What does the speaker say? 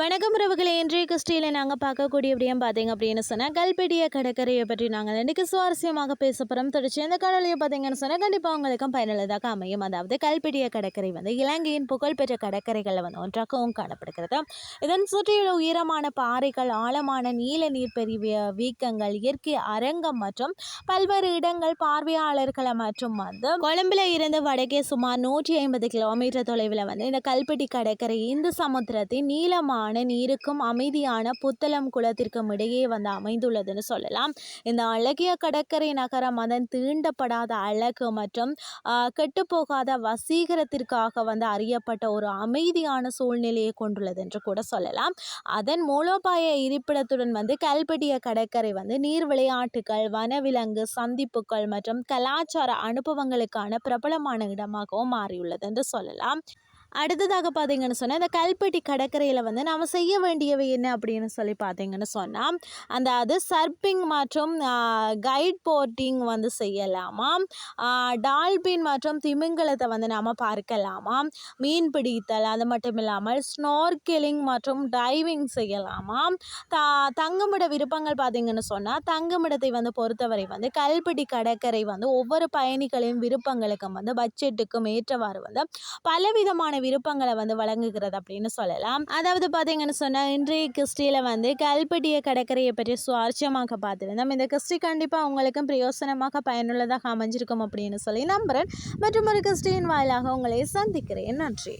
வணக்கம் உறவுகளை. இன்றைய கிறிஸ்டியில் நாங்கள் பார்க்கக்கூடிய விடயம் பார்த்தீங்க அப்படின்னு சொன்னால் கல்பெடிய கடற்கரையை பற்றி நாங்கள் இன்றைக்கி சுவாரஸ்யமாக பேச போகிறோம் தொடர்ச்சி இந்த கடலையை பார்த்தீங்கன்னு சொன்னால் கண்டிப்பாக உங்களுக்கும் பயனுள்ளதாக அமையும். அதாவது கல்பெடிய கடற்கரை வந்து இலங்கையின் புகழ்பெற்ற கடற்கரைகளில் வந்து ஒன்றாகவும் காணப்படுகிறது. இதன் சுற்றியுள்ள உயரமான பாறைகள் ஆழமான நீல நீர் பெரிய வீக்கங்கள் இயற்கை அரங்கம் மற்றும் பல்வேறு இடங்கள் பார்வையாளர்களை மற்றும் வந்து கொழும்பில் இருந்து வடக்கே சுமார் நூற்றி ஐம்பது கிலோமீட்டர் தொலைவில் வந்து இந்த கல்பெட்டி கடற்கரை இந்து சமுத்திரத்தின் நீளமான நீருக்கும் அமைதியான புத்தளம் குளத்திற்கும் இடையே வந்து அமைந்துள்ளதுன்னு சொல்லலாம். இந்த அழகிய கடற்கரை நகரம் அதன் தீண்டப்படாத அழகு மற்றும் கெட்டுப்போகாத வசீகரத்திற்காக வந்து அறியப்பட்ட ஒரு அமைதியான சூழ்நிலையை கொண்டுள்ளது என்று கூட சொல்லலாம். அதன் மூலோபாய இருப்பிடத்துடன் வந்து கல்பெடிய கடற்கரை வந்து நீர் விளையாட்டுகள் வனவிலங்கு சந்திப்புகள் மற்றும் கலாச்சார அனுபவங்களுக்கான பிரபலமான இடமாகவும் மாறியுள்ளது என்று சொல்லலாம். அடுத்ததாக பார்த்தீங்கன்னு சொன்னால் இந்த கல்பெட்டி கடற்கரையில் வந்து நம்ம செய்ய வேண்டியவை என்ன அப்படின்னு சொல்லி பார்த்தீங்கன்னு சொன்னால் அந்த அது சர்பிங் மற்றும் கைட் போட்டிங் வந்து செய்யலாமா? டால்பின் மற்றும் திமிங்கலத்தை வந்து நாம் பார்க்கலாமா? மீன் பிடித்தல் அது மட்டும் இல்லாமல் ஸ்னோர்கெலிங் மற்றும் டைவிங் செய்யலாமா? த தங்குமிட விருப்பங்கள் பார்த்தீங்கன்னு சொன்னால் தங்குமிடத்தை வந்து பொறுத்தவரை வந்து கல்பெட்டி கடற்கரை வந்து ஒவ்வொரு பயணிகளின் விருப்பங்களுக்கும் வந்து பட்ஜெட்டுக்கும் ஏற்றவாறு வந்து பலவிதமான விருப்பங்களை வந்து வழங்குகிறது அப்படின்னு சொல்லலாம். அதாவது பார்த்தீங்கன்னு சொன்னால் இன்றைய கிறிஸ்டியில் வந்து கல்பெட்டிய கடற்கரையை பற்றி சுவாரஸ்யமாக பார்த்துருந்தோம். இந்த கிறிஸ்டி கண்டிப்பாக உங்களுக்கும் பிரயோசனமாக பயனுள்ளதாக அமைஞ்சிருக்கும் அப்படின்னு சொல்லி நம்புகிறேன் மற்றும் ஒரு கிறிஸ்டியின் வாயிலாக உங்களை சந்திக்கிறேன். நன்றி.